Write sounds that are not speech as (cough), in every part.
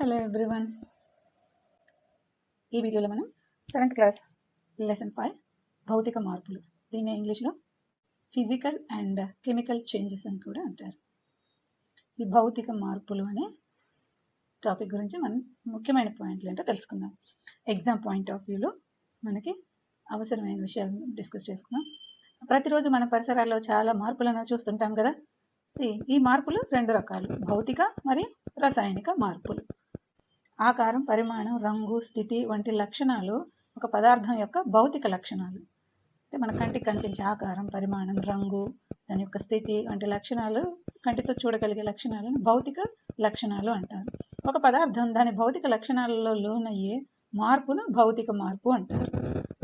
Hello everyone ఈ వీడియోలో మనం సెవెంత్ క్లాస్ లెసన్ ఫైవ్ భౌతిక మార్పులు. దీన్ని ఇంగ్లీష్లో ఫిజికల్ అండ్ కెమికల్ చేంజెస్ అని కూడా అంటారు. ఈ భౌతిక మార్పులు అనే టాపిక్ గురించి మనం ముఖ్యమైన పాయింట్లు ఏంటో తెలుసుకుందాం. ఎగ్జామ్ పాయింట్ ఆఫ్ వ్యూలో మనకి అవసరమైన విషయాలు డిస్కస్ చేసుకుందాం. ప్రతిరోజు మన పరిసరాల్లో చాలా మార్పులను చూస్తుంటాం కదా. ఈ మార్పులు రెండు రకాలు. భౌతిక మరియు రసాయనిక మార్పులు. ఆకారం పరిమాణం రంగు స్థితి వంటి లక్షణాలు ఒక పదార్థం యొక్క భౌతిక లక్షణాలు. అంటే మన కంటికి కనిపించే ఆకారం పరిమాణం రంగు దాని యొక్క స్థితి వంటి లక్షణాలు కంటితో చూడగలిగే లక్షణాలను భౌతిక లక్షణాలు అంటారు. ఒక పదార్థం దాని భౌతిక లక్షణాలలో లోనయ్యే మార్పును భౌతిక మార్పు అంటారు.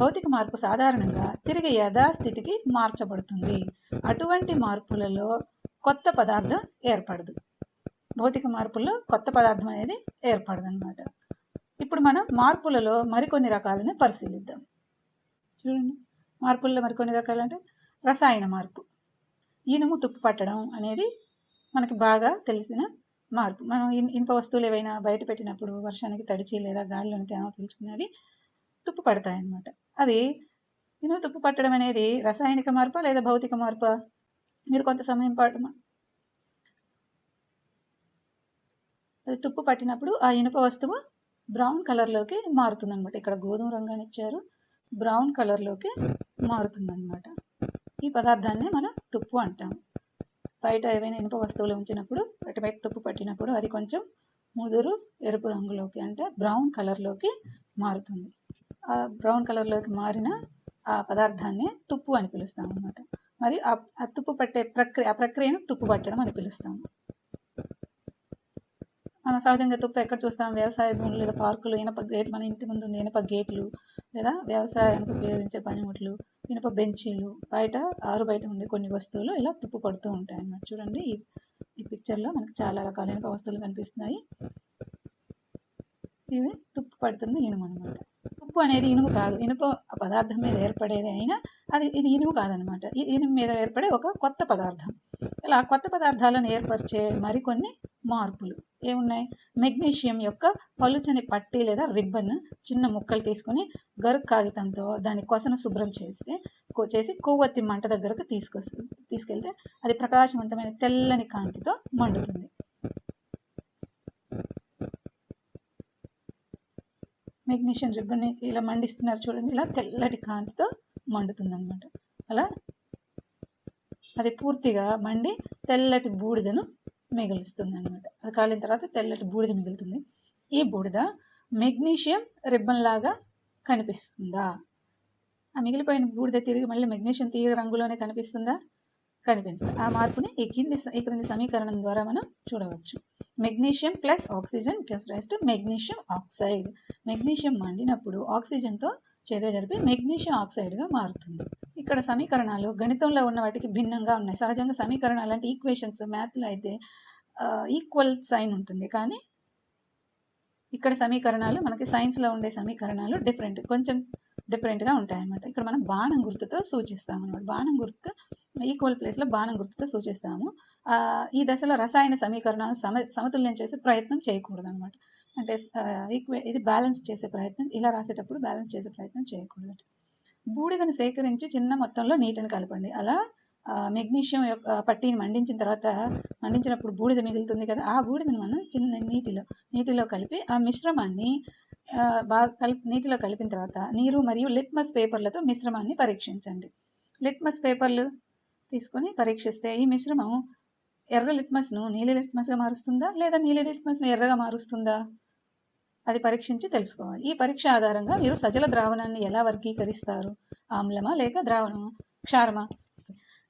భౌతిక మార్పు సాధారణంగా తిరిగి యథాస్థితికి మార్చబడుతుంది. అటువంటి మార్పులలో కొత్త పదార్థం ఏర్పడదు. భౌతిక మార్పుల్లో కొత్త పదార్థం అనేది ఏర్పడదనమాట ఇప్పుడు మనం మార్పులలో మరికొన్ని రకాలను పరిశీలిద్దాం. చూడండి. మార్పుల్లో మరికొన్ని రకాలు అంటే రసాయన మార్పు. ఇనుము తుప్పు పట్టడం అనేది మనకి బాగా తెలిసిన మార్పు. మనం ఇన్- ఇనుప వస్తువులు ఏవైనా బయట పెట్టినప్పుడు వర్షానికి తడిచి లేదా గాలిలోని తేమ పీల్చుకునేవి తుప్పు పడతాయన్నమాట. అది ఇనుము తుప్పు పట్టడం అనేది రసాయనిక మార్పా లేదా భౌతిక మార్పా? మీరు కొంత సమయం పాటు అది తుప్పు పట్టినప్పుడు ఆ ఇనుప వస్తువు బ్రౌన్ కలర్లోకి మారుతుందనమాట ఇక్కడ గోధుమ రంగాన్ని ఇచ్చారు. బ్రౌన్ కలర్లోకి మారుతుందనమాట ఈ పదార్థాన్ని మనం తుప్పు అంటాం బయట ఏవైనా ఇనుప వస్తువులు ఉంచినప్పుడు వాటి మీద తుప్పు పట్టినప్పుడు అది కొంచెం ముదురు ఎరుపు రంగులోకి అంటే బ్రౌన్ కలర్లోకి మారుతుంది. ఆ బ్రౌన్ కలర్లోకి మారిన ఆ పదార్థాన్ని తుప్పు అని పిలుస్తాం అనమాట మరి ఆ తుప్పు పట్టే ప్రక్రియ ఆ ప్రక్రియను తుప్పు పట్టడం అని పిలుస్తాము. మనం సహజంగా తుప్పు ఎక్కడ చూస్తాం? వ్యవసాయ భూములు లేదా పార్కులు ఇనప గేట్ మన ఇంటి ముందు ఉన్న ఇనప గేట్లు లేదా వ్యవసాయానికి ఉపయోగించే పనిముట్లు ఇనుప బెంచీలు బయట ఆరు బయట ఉండే కొన్ని వస్తువులు ఇలా తుప్పు పడుతూ ఉంటాయి అన్నమాట. చూడండి ఈ ఈ పిక్చర్లో మనకు చాలా రకాల ఇనుప వస్తువులు కనిపిస్తున్నాయి. ఇవి తుప్పు పడుతుంది ఇనుము అనమాట తుప్పు అనేది ఇనుము కాదు. ఇనుప పదార్థం మీద ఏర్పడేది అయినా అది ఇది ఇనుము కాదనమాట ఈ ఇనుము మీద ఏర్పడే ఒక కొత్త పదార్థం. ఇలా కొత్త పదార్థాలను ఏర్పరిచే మరికొన్ని మార్పులు. ఏమున్నాయి? మెగ్నీషియం యొక్క పలుచని పట్టి లేదా రిబ్బన్ చిన్న ముక్కలు తీసుకొని గరుకు కాగితంతో దాని కొసను శుభ్రం చేస్తే చేసి కొవ్వొత్తి మంట దగ్గరకు తీసుకొ తీసుకెళ్తే అది ప్రకాశవంతమైన తెల్లని కాంతితో మండుతుంది. మెగ్నీషియం రిబ్బన్ ఇలా మండిస్తున్నారు చూడండి ఇలా తెల్లటి కాంతితో మండుతుంది అనమాట అలా అది పూర్తిగా మండి తెల్లటి బూడిదను మిగులుస్తుంది అనమాట అది కాలిన తర్వాత తెల్లటి బూడిద మిగులుతుంది. ఈ బూడిద మెగ్నీషియం రిబ్బన్ లాగా కనిపిస్తుందా? ఆ మిగిలిపోయిన బూడిద తిరిగి మళ్ళీ మెగ్నీషియం తీగ రంగులోనే కనిపిస్తుందా? కనిపించదు. ఆ మార్పుని ఈ కింది స- ఈ క్రింది సమీకరణం ద్వారా మనం చూడవచ్చు. Magnesium plus oxygen plus rest magnesium oxide. Magnesium మండినప్పుడు ఆక్సిజన్తో చర్య జరిపి మెగ్నీషియం ఆక్సైడ్గా మారుతుంది. ఇక్కడ సమీకరణాలు గణితంలో ఉన్న వాటికి భిన్నంగా ఉన్నాయి. సహజంగా సమీకరణాలు అంటే ఈక్వేషన్స్ మ్యాథ్లో అయితే ఈక్వల్ సైన్ ఉంటుంది. కానీ ఇక్కడ సమీకరణాలు మనకి సైన్స్లో ఉండే సమీకరణాలు డిఫరెంట్ కొంచెం డిఫరెంట్గా ఉంటాయన్నమాట. ఇక్కడ మనం బాణం గుర్తుతో సూచిస్తాం అనమాట బాణం గుర్తు ఈక్వల్ ప్లేస్లో బాణం గుర్తుతో సూచిస్తాము. ఈ దశలో రసాయన సమీకరణాలను సమ సమతుల్యం చేసే ప్రయత్నం చేయకూడదు అనమాట అంటే ఈక్వే ఇది బ్యాలెన్స్ చేసే ప్రయత్నం ఇలా రాసేటప్పుడు బ్యాలెన్స్ చేసే ప్రయత్నం చేయకూడదు బూడిదను సేకరించి చిన్న మొత్తంలో నీటిని కలపండి. అలా మెగ్నీషియం యొక్క పట్టీని మండించిన తర్వాత మండించినప్పుడు బూడిద మిగులుతుంది కదా ఆ బూడిదను మనం చిన్న నీటిలో నీటిలో కలిపి ఆ మిశ్రమాన్ని బాగా కలిపి నీటిలో కలిపిన తర్వాత నీరు మరియు లిట్మస్ పేపర్లతో మిశ్రమాన్ని పరీక్షించండి. లిట్మస్ పేపర్లు తీసుకొని పరీక్షిస్తే ఈ మిశ్రమం ఎర్ర లిట్మస్ను నీలి లిట్మస్గా మారుస్తుందా లేదా నీలి లిట్మస్ను ఎర్రగా మారుస్తుందా? అది పరీక్షించి తెలుసుకోవాలి. ఈ పరీక్ష ఆధారంగా మీరు సజల ద్రావణాన్ని ఎలా వర్గీకరిస్తారు? ఆమ్లమా లేక ద్రావణమా? క్షారమా?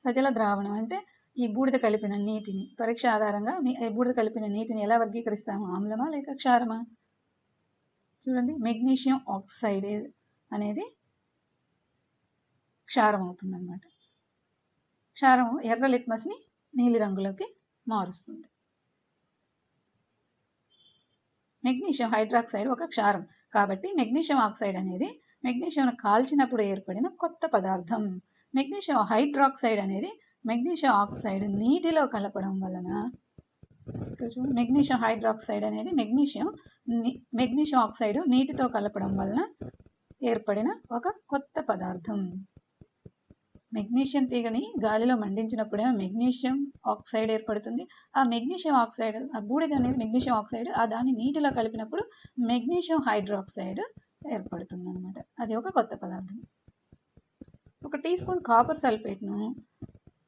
సజల ద్రావణం అంటే ఈ బూడిద కలిపిన నీటిని. పరీక్ష ఆధారంగా మీ బూడిద కలిపిన నీటిని ఎలా వర్గీకరిస్తాము? ఆమ్లమా లేక క్షారమా? చూడండి. మెగ్నీషియం ఆక్సైడ్ అనేది క్షారం అవుతుందన్నమాట. క్షారం ఎర్ర లిట్మస్ని నీలి రంగులోకి మారుస్తుంది. మెగ్నీషియం హైడ్రాక్సైడ్ ఒక క్షారం. కాబట్టి మెగ్నీషియం ఆక్సైడ్ అనేది మెగ్నీషియం కాల్చినప్పుడు ఏర్పడిన కొత్త పదార్థం. మెగ్నీషియం హైడ్రాక్సైడ్ అనేది మెగ్నీషియం ఆక్సైడ్ నీటిలో కలపడం వలన మెగ్నీషియం హైడ్రాక్సైడ్ అనేది మెగ్నీషియం మెగ్నీషియం ఆక్సైడ్ నీటితో కలపడం వలన ఏర్పడిన ఒక కొత్త పదార్థం. మెగ్నీషియం తీగని గాలిలో మండించినప్పుడేమో మెగ్నీషియం ఆక్సైడ్ ఏర్పడుతుంది. ఆ మెగ్నీషియం ఆక్సైడ్ ఆ బూడిద అనేది మెగ్నీషియం ఆక్సైడ్ ఆ దాన్ని నీటిలో కలిపినప్పుడు మెగ్నీషియం హైడ్రాక్సైడ్ ఏర్పడుతుంది అనమాట అది ఒక కొత్త పదార్థం. ఒక టీ స్పూన్ కాపర్ సల్ఫేట్ను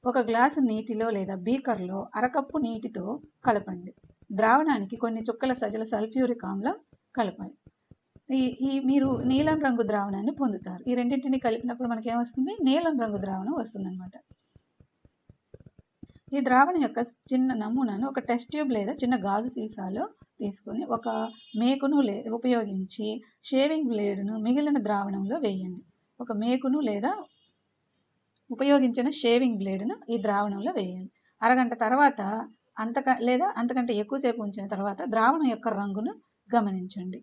ఒక గ్లాసు నీటిలో లేదా బీకర్లో అరకప్పు నీటితో కలపండి. ద్రావణానికి కొన్ని చుక్కల సజల సల్ఫ్యూరిక్ ఆమ్లం కలపాలి. ఈ ఈ మీరు నీలం రంగు ద్రావణాన్ని పొందుతారు. ఈ రెండింటిని కలిపినప్పుడు మనకి ఏమొస్తుంది నీలం రంగు ద్రావణం వస్తుందన్నమాట. ఈ ద్రావణం యొక్క చిన్న నమూనాను ఒక టెస్ట్ ట్యూబ్ లేదా చిన్న గాజు సీసాలో తీసుకొని ఒక మేకును లే ఉపయోగించి షేవింగ్ బ్లేడ్ను మిగిలిన ద్రావణంలో వేయండి. ఒక మేకును లేదా ఉపయోగించిన షేవింగ్ బ్లేడ్ను ఈ ద్రావణంలో వేయండి. అరగంట తర్వాత అంతక లేదా అంతకంటే ఎక్కువసేపు ఉంచిన తర్వాత ద్రావణం యొక్క రంగును గమనించండి.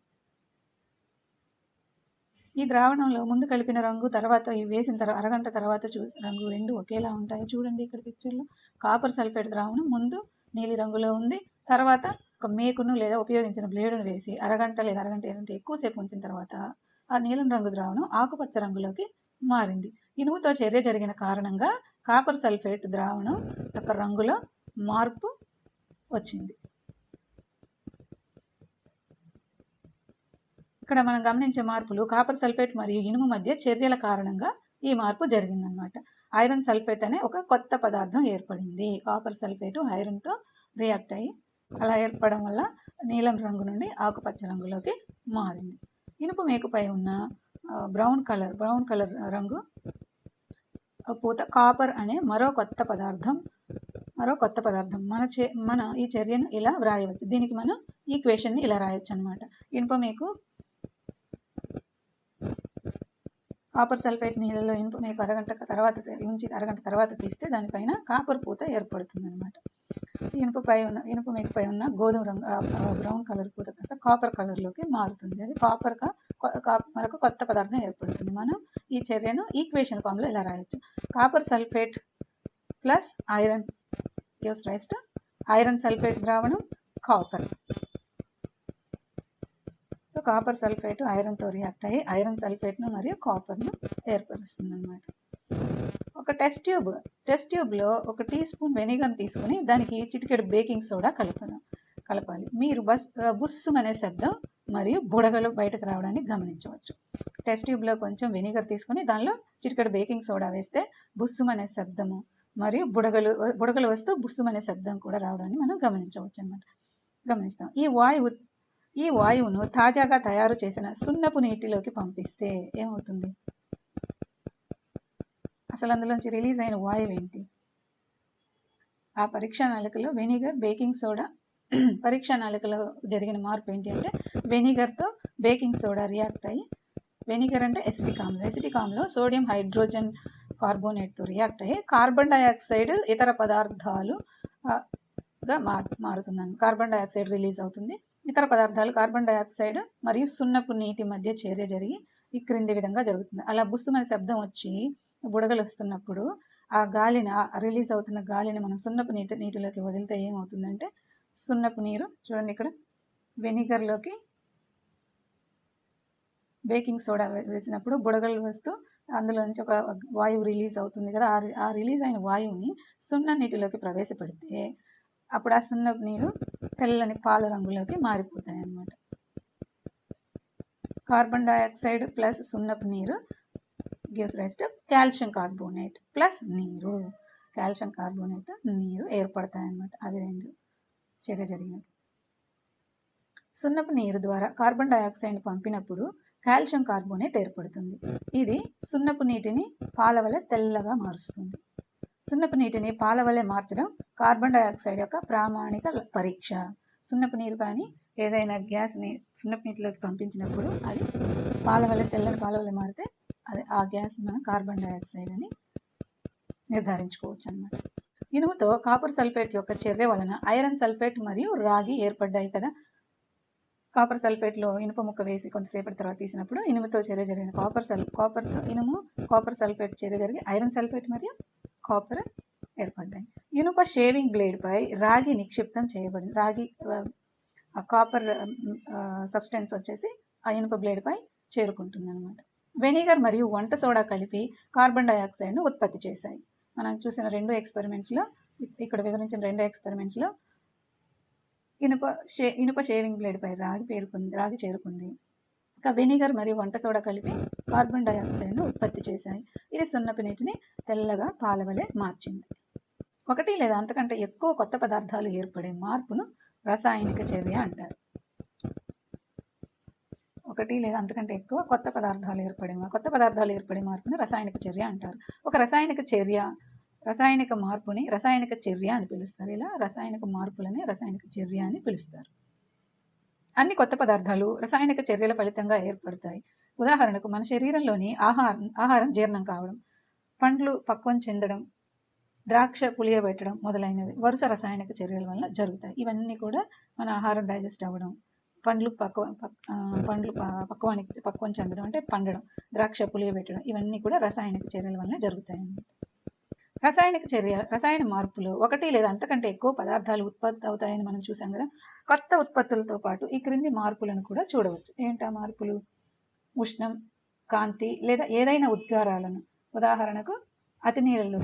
ఈ ద్రావణంలో ముందు కలిపిన రంగు తర్వాత వేసిన తర్వాత అరగంట తర్వాత చూ రంగు రెండు ఒకేలా ఉంటాయి. చూడండి ఇక్కడ పిక్చర్లో కాపర్ సల్ఫేట్ ద్రావణం ముందు నీలి రంగులో ఉంది. తర్వాత ఒక మేకును లేదా ఉపయోగించిన బ్లేడును వేసి అరగంట లేదా అరగంట ఏదంటే ఎక్కువసేపు ఉంచిన తర్వాత ఆ నీలం రంగు ద్రావణం ఆకుపచ్చ రంగులోకి మారింది. ఇనుముతో చర్య జరిగిన కారణంగా కాపర్ సల్ఫేట్ ద్రావణం యొక్క రంగులో మార్పు వచ్చింది. ఇక్కడ మనం గమనించే మార్పులు కాపర్ సల్ఫేట్ మరియు ఇనుము మధ్య చర్యల కారణంగా ఈ మార్పు జరిగిందనమాట ఐరన్ సల్ఫేట్ అనే ఒక కొత్త పదార్థం ఏర్పడింది. కాపర్ సల్ఫేట్ ఐరన్తో రియాక్ట్ అయ్యి అలా ఏర్పడడం వల్ల నీలం రంగు నుండి ఆకుపచ్చ రంగులోకి మారింది. ఇనుప మేకుపై ఉన్న బ్రౌన్ కలర్ బ్రౌన్ కలర్ రంగు పూత కాపర్ అనే మరో కొత్త పదార్థం మరో కొత్త పదార్థం మన చే మన ఈ చర్యను ఇలా వ్రాయవచ్చు. దీనికి మనం ఈక్వేషన్ని ఇలా రాయొచ్చు అనమాట ఇనుప మేకు కాపర్ సల్ఫేట్ నీళ్ళలో ఇనుప మేకు అరగంట తర్వాత తీ- ఉంచి అరగంట తర్వాత తీస్తే దానిపైన కాపర్ పూత ఏర్పడుతుంది అనమాట ఇనుపపై ఉన్న ఇనుప మేకపై ఉన్న గోధుమ రంగు బ్రౌన్ కలర్ పూత కాస్త కాపర్ కలర్లోకి మారుతుంది. అది కాపర్గా మరొక కొత్త పదార్థం ఏర్పడుతుంది. మనం ఈ చర్యను ఈక్వేషన్ ఫామ్లో ఇలా రాయొచ్చు. Copper sulphate plus iron use rise to iron sulphate ద్రావణం కాపర్. సో కాపర్ సల్ఫేట్ ఐరన్తో రియాక్ట్ అయ్యి ఐరన్ సల్ఫేట్ను మరియు కాపర్ను ఏర్పరుస్తుంది అనమాట ఒక టెస్ట్ ట్యూబ్ టెస్ట్ ట్యూబ్లో ఒక టీ స్పూన్ వెనిగర్ తీసుకొని దానికి చిటికెడు బేకింగ్ సోడా కలపాలి కలపాలి. మీరు బస్ బుస్సు అనే శబ్దం మరియు బుడగలు బయటకు రావడాన్ని గమనించవచ్చు. టెస్ట్ ట్యూబ్లో కొంచెం వెనిగర్ తీసుకొని దానిలో చిటికెడు బేకింగ్ సోడా వేస్తే బుస్సు అనే శబ్దము మరియు బుడగలు బుడగలు వస్తూ బుస్సు అనే శబ్దం కూడా రావడాన్ని మనం గమనించవచ్చు అనమాట గమనిస్తాం. ఈ వాయువు ఈ వాయువును తాజాగా తయారు చేసిన సున్నపు నీటిలోకి పంపిస్తే ఏమవుతుంది? అసలు అందులోంచి రిలీజ్ అయిన వాయువు ఏంటి? ఆ పరీక్షా నాలుకలో వెనిగర్ బేకింగ్ సోడా (clears throat) పరీక్షా నాలుకలో జరిగిన మార్పు ఏంటి అంటే వెనిగర్తో బేకింగ్ సోడా రియాక్ట్ అయ్యి వెనిగర్ అంటే ఎసిటిక్ ఆమ్లం ఎసిటిక్ ఆమ్లం సోడియం హైడ్రోజన్ కార్బోనేట్తో రియాక్ట్ అయ్యి కార్బన్ డైఆక్సైడ్ ఇతర పదార్థాలుగా ఆ, మారుతున్నాను. కార్బన్ డైఆక్సైడ్ రిలీజ్ అవుతుంది. ఇతర పదార్థాలు కార్బన్ డయాక్సైడ్ మరియు సున్నపు నీటి మధ్య చర్య జరిగి ఈ క్రింది విధంగా జరుగుతుంది. అలా బుస్సుమని శబ్దం వచ్చి బుడగలు వస్తున్నప్పుడు ఆ గాలిని రిలీజ్ అవుతున్న గాలిని మనం సున్నపు నీటి నీటిలోకి వదిలితే ఏమవుతుందంటే సున్నపు నీరు చూడండి ఇక్కడ వెనిగర్లోకి బేకింగ్ సోడా వేసినప్పుడు బుడగలు వస్తూ అందులో నుంచి ఒక వాయువు రిలీజ్ అవుతుంది కదా. ఆ రిలీజ్ అయిన వాయువుని సున్న నీటిలోకి ప్రవేశపెడితే అప్పుడు ఆ సున్నపు నీరు తెల్లని పాల రంగులోకి మారిపోతాయి అన్నమాట కార్బన్ డయాక్సైడ్ ప్లస్ సున్నపు నీరు gives rise to calcium carbonate plus నీరు. కాల్షియం కార్బోనేట్ నీరు ఏర్పడతాయన్నమాట అవి రెండు చర్య జరిగినప్పుడు సున్నపు నీరు ద్వారా కార్బన్ డైఆక్సైడ్ పంపినప్పుడు కాల్షియం కార్బోనేట్ ఏర్పడుతుంది. ఇది సున్నపు నీటిని పాల వల్ల తెల్లగా మారుస్తుంది. సున్నపు నీటిని పాల వలె మార్చడం కార్బన్ డయాక్సైడ్ యొక్క ప్రామాణిక పరీక్ష. సున్నపు నీరు కానీ ఏదైనా గ్యాస్ని సున్నపు నీటిలోకి పంపించినప్పుడు అది పాల వలె తెల్లని పాల వలె మారితే అది ఆ గ్యాస్ మనం కార్బన్ డయాక్సైడ్ అని నిర్ధారించుకోవచ్చు అన్నమాట ఇనుముతో కాపర్ సల్ఫేట్ యొక్క చర్య వలన ఐరన్ సల్ఫేట్ మరియు రాగి ఏర్పడ్డాయి కదా. కాపర్ సల్ఫేట్లో ఇనుప ముక్క వేసి కొంతసేపటి తర్వాత తీసినప్పుడు ఇనుముతో చర్య జరిగిన కాపర్ సల్ కాపర్ ఇనుము కాపర్ సల్ఫేట్ చర్య జరిగి ఐరన్ సల్ఫేట్ మరియు కాపర్ ఏర్పడ్డాయి. ఇనుప షేవింగ్ బ్లేడ్పై రాగి నిక్షిప్తం చేయబడింది రాగి ఆ కాపర్ సబ్స్టెన్స్ వచ్చేసి ఆ ఇనుప బ్లేడ్పై చేరుకుంటుంది అనమాట వెనిగర్ మరియు వంట సోడా కలిపి కార్బన్ డైఆక్సైడ్ను ఉత్పత్తి చేశాయి. మనం చూసిన రెండు ఎక్స్పెరిమెంట్స్లో ఇక్కడ వివరించిన రెండు ఎక్స్పెరిమెంట్స్లో ఇనుప షే ఇనుప షేవింగ్ బ్లేడ్పై రాగి పేరుకుంది రాగి చేరుకుంది. ఇంకా వెనిగర్ మరియు వంట సోడా కలిపి కార్బన్ డైఆక్సైడ్ను ఉత్పత్తి చేశాయి. ఇది సున్నపు నీటిని తెల్లగా పాలవలే మార్చింది. ఒకటి లేదా అంతకంటే ఎక్కువ కొత్త పదార్థాలు ఏర్పడే మార్పును రసాయనిక చర్య అంటారు. ఒకటి లేదా అంతకంటే ఎక్కువ కొత్త పదార్థాలు ఏర్పడే కొత్త పదార్థాలు ఏర్పడే మార్పుని రసాయనిక చర్య అంటారు. ఒక రసాయనిక చర్య రసాయనిక మార్పుని రసాయనిక చర్య అని పిలుస్తారు. ఇలా రసాయనిక మార్పులని రసాయనిక చర్య అని పిలుస్తారు. అన్ని కొత్త పదార్థాలు రసాయనిక చర్యల ఫలితంగా ఏర్పడతాయి. ఉదాహరణకు మన శరీరంలోని ఆహారం ఆహారం జీర్ణం కావడం పండ్లు పక్వం చెందడం ద్రాక్ష పులియబెట్టడం మొదలైనవి వరుస రసాయనిక చర్యల వల్ల జరుగుతాయి. ఇవన్నీ కూడా మన ఆహారం డైజెస్ట్ అవ్వడం పండ్లు పక్వ పండ్లు పక్వానికి పక్వం చెందడం అంటే పండడం ద్రాక్ష పులియబెట్టడం ఇవన్నీ కూడా రసాయనిక చర్యల వల్ల జరుగుతాయి అన్నమాట. రసాయనిక చర్య రసాయన మార్పులు ఒకటి లేదా అంతకంటే ఎక్కువ పదార్థాలు ఉత్పత్తి అవుతాయని మనం చూసాం కదా? కొత్త ఉత్పత్తులతో పాటు ఈ క్రింది మార్పులను కూడా చూడవచ్చు. ఏంటా మార్పులు? ఉష్ణం కాంతి లేదా ఏదైనా ఉద్గారాలను. ఉదాహరణకు అతి నీళ్ళలో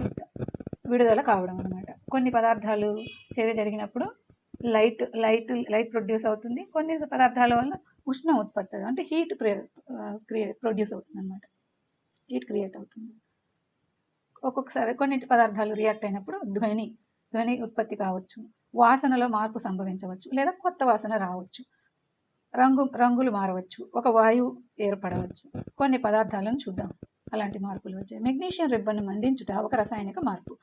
విడుదల కావడం అనమాట కొన్ని పదార్థాలు చర్య జరిగినప్పుడు లైట్ లైట్ లైట్ ప్రొడ్యూస్ అవుతుంది. కొన్ని పదార్థాల వల్ల ఉష్ణం ఉత్పత్తి అంటే హీట్ క్రియేట్ ప్రొడ్యూస్ అవుతుంది అనమాట హీట్ క్రియేట్ అవుతుంది. ఒక్కొక్కసారి కొన్నింటి పదార్థాలు రియాక్ట్ అయినప్పుడు ధ్వని ధ్వని ఉత్పత్తి కావచ్చు. వాసనలో మార్పు సంభవించవచ్చు లేదా కొత్త వాసన రావచ్చు. రంగు రంగులు మారవచ్చు. ఒక వాయువు ఏర్పడవచ్చు. కొన్ని పదార్థాలను చూద్దాం. అలాంటి మార్పులు వచ్చాయి. మెగ్నీషియం రిబ్బన్ను మండించుట ఒక రసాయనిక మార్పు.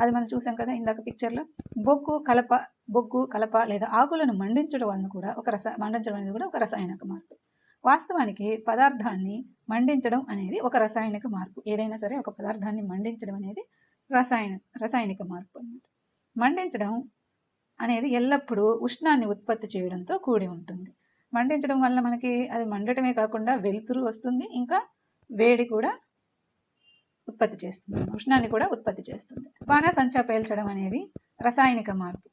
అది మనం చూసాం కదా ఇందాక పిక్చర్లో బొగ్గు కలప బొగ్గు కలప లేదా ఆకులను మండించడం వలన కూడా ఒక రస మండించడం అనేది కూడా ఒక రసాయనిక మార్పు. వాస్తవానికి పదార్థాన్ని మండించడం అనేది ఒక రసాయనిక మార్పు. ఏదైనా సరే ఒక పదార్థాన్ని మండించడం అనేది రసాయన రసాయనిక మార్పు అన్నమాట. మండించడం అనేది ఎల్లప్పుడూ ఉష్ణాన్ని ఉత్పత్తి చేయడంతో కూడి ఉంటుంది. మండించడం వల్ల మనకి అది మండటమే కాకుండా వెలుతురు వస్తుంది ఇంకా వేడి కూడా ఉత్పత్తి చేస్తుంది. ఉష్ణాన్ని కూడా ఉత్పత్తి చేస్తుంది. బాణసంచా పేల్చడం అనేది రసాయనిక మార్పు.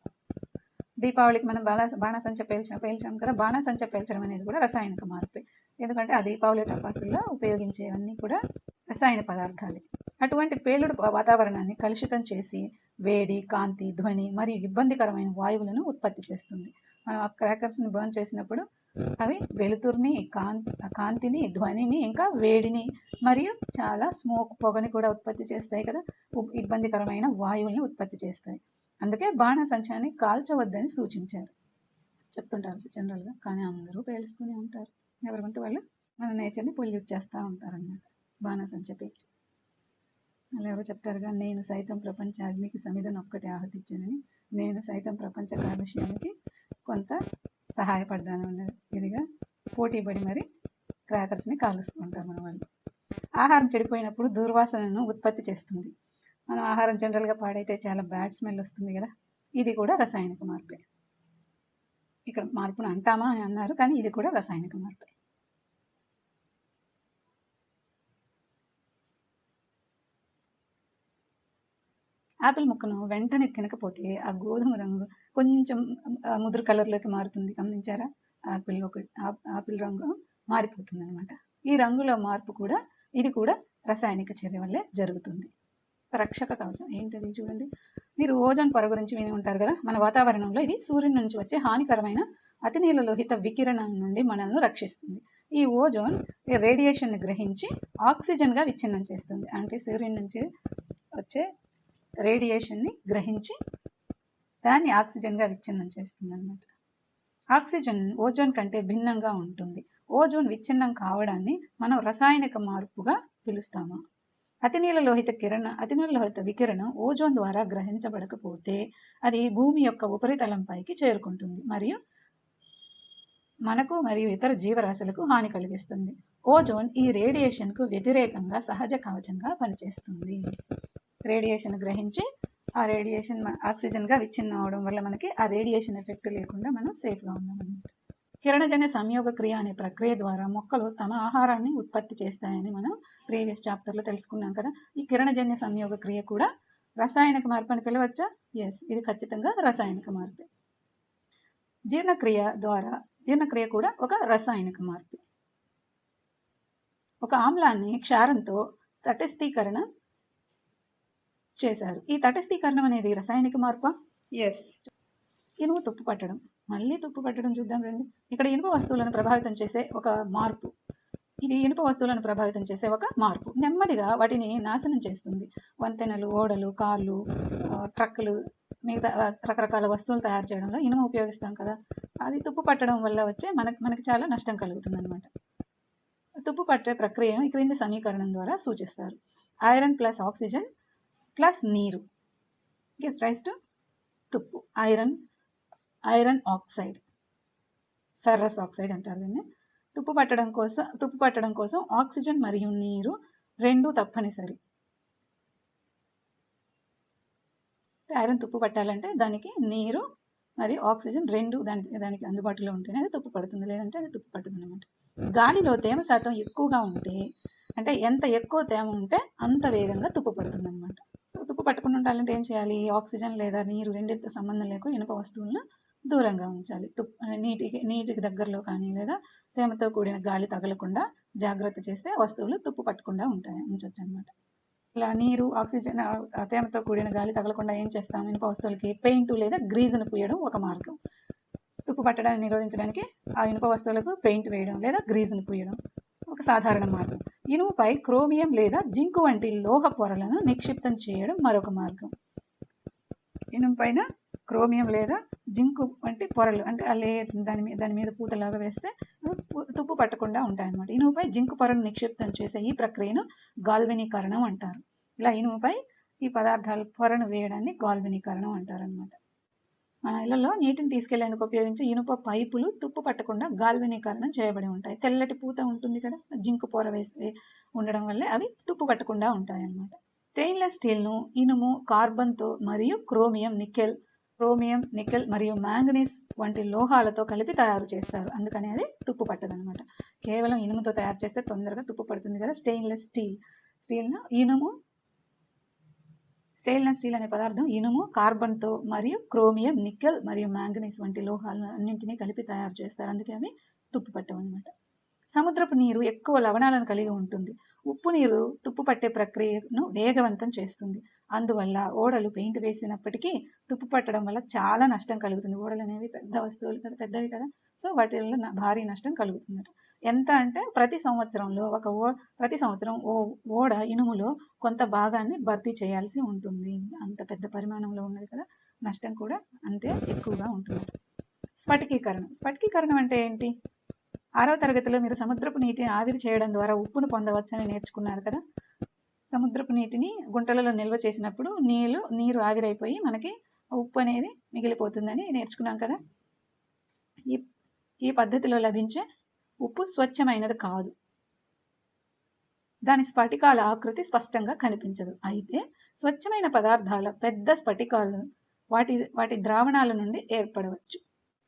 దీపావళికి మనం బాణ బాణసంచ పేల్చ పేల్చాం కదా బాణసంచ పేల్చడం అనేది కూడా రసాయనిక మార్పే. ఎందుకంటే ఆ దీపావళి టపాసుల్లో ఉపయోగించేవన్నీ కూడా రసాయన పదార్థాలే. అటువంటి పేలుడు వాతావరణాన్ని కలుషితం చేసి వేడి కాంతి ధ్వని మరియు ఇబ్బందికరమైన వాయువులను ఉత్పత్తి చేస్తుంది. మనం ఆ క్రాకర్స్ని బర్న్ చేసినప్పుడు అవి వెలుతురుని కాంతి కాంతిని ధ్వనిని ఇంకా వేడిని మరియు చాలా స్మోక్ పొగని కూడా ఉత్పత్తి చేస్తాయి కదా. ఇబ్బందికరమైన వాయువుల్ని ఉత్పత్తి చేస్తాయి. అందుకే బాణసంచాన్ని కాల్చవద్దని సూచించారు. చెప్తుంటారు జనరల్గా కానీ అందరూ పేలుస్తూనే ఉంటారు. ఎవరికంటే వాళ్ళు మన నేచర్ని పొల్యూట్ చేస్తూ ఉంటారన్నమాట బాణసంచ పేల్చి. అలా ఎవరు చెప్తారుగా నేను సైతం ప్రపంచ అగ్నికి సమిధను ఒక్కటే ఆహుతిచ్చానని నేను సైతం ప్రపంచ కాలుష్యానికి కొంత సహాయపడ్డాను అన్నది. ఇదిగా పోటీ పడి మరి క్రాకర్స్ని కాలుస్తూ ఉంటారు మన వాళ్ళు. ఆహారం చెడిపోయినప్పుడు దుర్వాసనను ఉత్పత్తి చేస్తుంది. మనం ఆహారం జనరల్గా పాడైతే చాలా బ్యాడ్ స్మెల్ వస్తుంది కదా. ఇది కూడా రసాయనిక మార్పే. ఇక్కడ మార్పును అంటామా అని అన్నారు కానీ ఇది కూడా రసాయనిక మార్పే. యాపిల్ ముక్కను వెంటనే తినకపోతే ఆ గోధుమ రంగు కొంచెం ముదురు కలర్లోకి మారుతుంది. గమనించారా? ఆపిల్ ఒక ఆపిల్ రంగు మారిపోతుంది అనమాట ఈ రంగులో మార్పు కూడా ఇది కూడా రసాయనిక చర్య వల్లే జరుగుతుంది. రక్షక కవచం. ఏంటది చూడండి. మీరు ఓజోన్ పొర గురించి విని ఉంటారు కదా. మన వాతావరణంలో ఇది సూర్యుని నుంచి వచ్చే హానికరమైన అతినీల లోహిత వికిరణం నుండి మనల్ని రక్షిస్తుంది. ఈ ఓజోన్ రేడియేషన్ని గ్రహించి ఆక్సిజన్గా విచ్ఛిన్నం చేస్తుంది. అంటే సూర్యుని నుంచి వచ్చే రేడియేషన్ని గ్రహించి దాన్ని ఆక్సిజన్గా విచ్ఛిన్నం చేస్తుంది అనమాట ఆక్సిజన్ ఓజోన్ కంటే భిన్నంగా ఉంటుంది. ఓజోన్ విచ్ఛిన్నం కావడాన్ని మనం రసాయనిక మార్పుగా పిలుస్తాము. అతినీల లోహిత కిరణ అతినీల లోహిత వికిరణం ఓజోన్ ద్వారా గ్రహించబడకపోతే అది భూమి యొక్క ఉపరితలంపైకి చేరుకుంటుంది మరియు మనకు మరియు ఇతర జీవరాశులకు హాని కలిగిస్తుంది. ఓజోన్ ఈ రేడియేషన్కు వ్యతిరేకంగా సహజ కవచంగా పనిచేస్తుంది. రేడియేషన్ గ్రహించి ఆ రేడియేషన్ ఆక్సిజన్గా విచ్ఛిన్నం అవడం వల్ల మనకి ఆ రేడియేషన్ ఎఫెక్ట్ లేకుండా మనం సేఫ్గా ఉన్నాం కిరణజన్య సంయోగ క్రియ అనే ప్రక్రియ ద్వారా మొక్కలు తమ ఆహారాన్ని ఉత్పత్తి చేస్తాయని మనం ప్రీవియస్ చాప్టర్లో తెలుసుకున్నాం కదా. ఈ కిరణజన్య సంయోగ క్రియ కూడా రసాయనిక మార్పు అని పిలవచ్చా? ఎస్ ఇది ఖచ్చితంగా రసాయనిక మార్పు. జీర్ణక్రియ ద్వారా జీర్ణక్రియ కూడా ఒక రసాయనిక మార్పు. ఒక ఆమ్లాన్ని క్షారంతో తటస్థీకరణ చేశారు. ఈ తటస్థీకరణం అనేది రసాయనిక మార్పా? ఎస్ ఇనుము తుప్పు పట్టడం. మళ్ళీ తుప్పు పట్టడం చూద్దాం రండి. ఇక్కడ ఇనుప వస్తువులను ప్రభావితం చేసే ఒక మార్పు. ఇది ఇనుప వస్తువులను ప్రభావితం చేసే ఒక మార్పు. నెమ్మదిగా వాటిని నాశనం చేస్తుంది. వంతెనలు ఓడలు కార్లు ట్రక్కులు మిగతా రకరకాల వస్తువులు తయారు చేయడంలో ఇనుము ఉపయోగిస్తాం కదా. అది తుప్పు పట్టడం వల్ల వచ్చే మనకి మనకి చాలా నష్టం కలుగుతుంది అనమాట తుప్పు పట్టే ప్రక్రియను ఈ క్రింది సమీకరణం ద్వారా సూచిస్తారు. ఐరన్ ప్లస్ ఆక్సిజన్ ప్లస్ నీరు. గెస్ రైస్ టు తుప్పు. Iron iron oxide ferrous oxide అంటారు దీన్ని. తుప్పు పట్టడం కోసం తుప్పు పట్టడం కోసం ఆక్సిజన్ మరియు నీరు రెండు తప్పనిసరి. ఐరన్ తుప్పు పట్టాలంటే దానికి నీరు మరియు ఆక్సిజన్ రెండు దానికి దానికి అందుబాటులో ఉంటేనే అది తుప్పు పడుతుంది లేదంటే అది తుప్పు పడుతుంది అనమాట గాలిలో తేమ శాతం ఎక్కువగా ఉంటే అంటే ఎంత ఎక్కువ తేమ ఉంటే అంత వేగంగా తుప్పు పడుతుంది అనమాట సో తుప్పు పట్టకుండా ఉండాలంటే ఏం చేయాలి? ఆక్సిజన్ లేదా నీరు రెండింటితో సంబంధం లేకుండా ఇనుప వస్తువులను దూరంగా ఉంచాలి. తుప్ నీటికి నీటికి దగ్గరలో కానీ లేదా తేమతో కూడిన గాలి తగలకుండా జాగ్రత్త చేస్తే వస్తువులు తుప్పు పట్టకుండా ఉంటాయి ఉంచవచ్చు అనమాట ఇలా నీరు ఆక్సిజన్ తేమతో కూడిన గాలి తగలకుండా ఏం చేస్తాం? ఇనుప వస్తువులకి పెయింట్ లేదా గ్రీజును పూయడం ఒక మార్గం. తుప్పు పట్టడాన్ని నిరోధించడానికి ఆ ఇనుప వస్తువులకు పెయింట్ వేయడం లేదా గ్రీజును పూయడం ఒక సాధారణ మార్గం. ఇనుముపై క్రోమియం లేదా జింకు వంటి లోహ పొరలను నిక్షిప్తం చేయడం మరొక మార్గం. ఇనుము పైన క్రోమియం లేదా జింకు వంటి పొరలు అంటే ఆ లేయర్స్ దాని మీద దాని మీద పూతలాగా వేస్తే తుప్పు పట్టకుండా ఉంటాయన్నమాట. ఇనుముపై జింకు పొరను నిక్షిప్తం చేసే ఈ ప్రక్రియను గాల్వెనీకరణం అంటారు. ఇలా ఇనుముపై ఈ పదార్థాల పొరను వేయడాన్ని గాల్వెనీకరణం అంటారనమాట మన ఇళ్ళలో నీటిని తీసుకెళ్ళేందుకు ఉపయోగించే ఇనుప పైపులు తుప్పు పట్టకుండా గాల్వెనీకరణం చేయబడి ఉంటాయి. తెల్లటి పూత ఉంటుంది కదా జింకు పొర వేసి ఉండడం వల్లే అవి తుప్పు పట్టకుండా ఉంటాయి అన్నమాట స్టెయిన్లెస్ స్టీల్ను ఇనుము కార్బన్తో మరియు క్రోమియం నికెల్ క్రోమియం నికెల్ మరియు మ్యాంగనీస్ వంటి లోహాలతో కలిపి తయారు చేస్తారు. అందుకని అది తుప్పు పట్టదనమాట కేవలం ఇనుముతో తయారు చేస్తే తొందరగా తుప్పు పడుతుంది కదా. Stainless steel. స్టీల్ను ఇనుము స్టెయిన్లెస్ స్టీల్ అనే పదార్థం ఇనుము కార్బన్తో మరియు క్రోమియం నికెల్ మరియు మ్యాంగనీస్ వంటి లోహాలను అన్నింటినీ కలిపి తయారు చేస్తారు. అందుకే అవి తుప్పు పట్టవు అనమాట సముద్రపు నీరు ఎక్కువ లవణాలను కలిగి ఉంటుంది. ఉప్పు నీరు తుప్పు పట్టే ప్రక్రియను వేగవంతం చేస్తుంది. అందువల్ల ఓడలు పెయింట్ వేసినప్పటికీ తుప్పు పట్టడం వల్ల చాలా నష్టం కలుగుతుంది. ఓడలు అనేవి పెద్ద వస్తువులు కదా పెద్దవి కదా. సో వాటి వల్ల భారీ నష్టం కలుగుతుందట. ఎంత అంటే ప్రతి సంవత్సరంలో ఒక ఓ ప్రతి సంవత్సరం ఓ ఓడ ఇనుములో కొంత భాగాన్ని భర్తీ చేయాల్సి ఉంటుంది. అంత పెద్ద పరిమాణంలో ఉన్నది కదా నష్టం కూడా అంతే ఎక్కువగా ఉంటుంది. స్ఫటికీకరణం. స్ఫటికీకరణం అంటే ఏంటి? ఆరవ తరగతిలో మీరు సముద్రపు నీటిని ఆవిరి చేయడం ద్వారా ఉప్పును పొందవచ్చని నేర్చుకున్నారు కదా? సముద్రపు నీటిని గుంటలలో నిల్వ చేసినప్పుడు నీళ్ళు నీరు ఆవిరైపోయి మనకి ఉప్పు అనేది మిగిలిపోతుందని నేర్చుకున్నాం కదా? ఈ ఈ పద్ధతిలో లభించే ఉప్పు స్వచ్ఛమైనది కాదు. దాని స్ఫటికాల ఆకృతి స్పష్టంగా కనిపించదు. అయితే స్వచ్ఛమైన పదార్థాల పెద్ద స్ఫటికాలు వాటి వాటి ద్రావణాల నుండి ఏర్పడవచ్చు.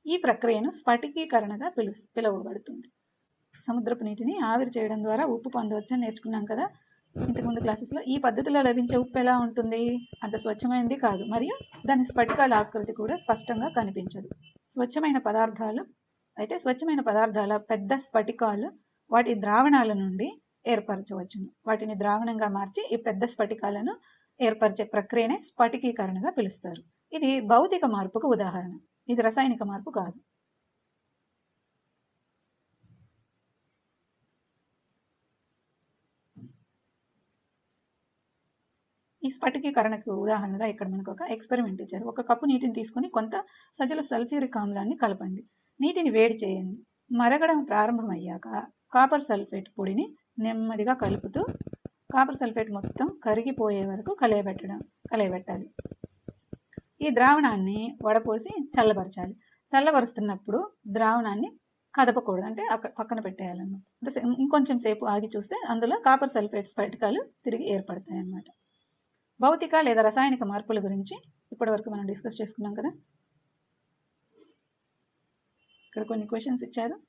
ఈ ప్రక్రియను స్ఫటికీకరణగా పిలు పిలువబడుతుంది. సముద్రపు నీటిని ఆవిరి చేయడం ద్వారా ఉప్పు పొందవచ్చని నేర్చుకున్నాం కదా? ఇంతకుముందు క్లాసెస్లో ఈ పద్ధతిలో లభించే ఉప్పు ఎలా ఉంటుంది? అంత స్వచ్ఛమైనది కాదు. మరియు దాని స్ఫటికాల ఆకృతి కూడా స్పష్టంగా కనిపించదు. స్వచ్ఛమైన పదార్థాలు అయితే స్వచ్ఛమైన పదార్థాల పెద్ద స్ఫటికాలు వాటి ద్రావణాల నుండి ఏర్పరచవచ్చును. వాటిని ద్రావణంగా మార్చి ఈ పెద్ద స్ఫటికాలను ఏర్పరిచే ప్రక్రియనే స్ఫటికీకరణగా పిలుస్తారు. ఇది భౌతిక మార్పుకు ఉదాహరణ. ఇది రసాయనిక మార్పు కాదు. ఈ స్ఫటికీకరణకు ఉదాహరణగా ఇక్కడ మనకు ఒక ఎక్స్పెరిమెంట్ ఇచ్చారు. ఒక కప్పు నీటిని తీసుకొని కొంత సజల సల్ఫ్యూరిక్ ఆమ్లాన్ని కలపండి. నీటిని వేడి చేయండి. మరగడం ప్రారంభమయ్యాక కాపర్ సల్ఫేట్ పొడిని నెమ్మదిగా కలుపుతూ కాపర్ సల్ఫేట్ మొత్తం కరిగిపోయే వరకు కలయబెట్టడం కలయబెట్టాలి. ఈ ద్రావణాన్ని వడపోసి చల్లబరచాలి. చల్లబరుస్తున్నప్పుడు ద్రావణాన్ని కదపకూడదు. అంటే అక్క పక్కన పెట్టేయాలన్నమాట. అంటే ఇంకొంచెం సేపు ఆగి చూస్తే అందులో కాపర్ సల్ఫేట్ స్ఫటికాలు తిరిగి ఏర్పడతాయి అన్నమాట భౌతిక లేదా రసాయనిక మార్పుల గురించి ఇప్పటివరకు మనం డిస్కస్ చేసుకున్నాం కదా? ఇక్కడ కొన్ని క్వశ్చన్స్ ఇచ్చారు.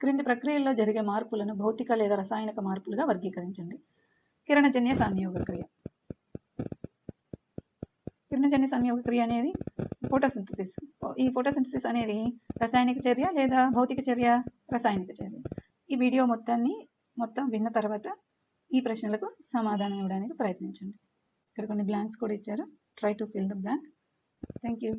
క్రింది ప్రక్రియల్లో జరిగే మార్పులను భౌతిక లేదా రసాయనిక మార్పులుగా వర్గీకరించండి. కిరణజన్య సంయోగ క్రియ కిరణజన్య సంయోగక్రియ అనేది ఫోటోసింథసిస్. ఈ ఫోటోసింథసిస్ అనేది రసాయనిక చర్య లేదా భౌతిక చర్య రసాయనిక చర్య. ఈ వీడియో మొత్తాన్ని మొత్తం విన్న తర్వాత ఈ ప్రశ్నలకు సమాధానం ఇవ్వడానికి ప్రయత్నించండి. ఇక్కడ కొన్ని బ్లాంక్స్ కూడా ఇచ్చారు. Try to fill the blank thank you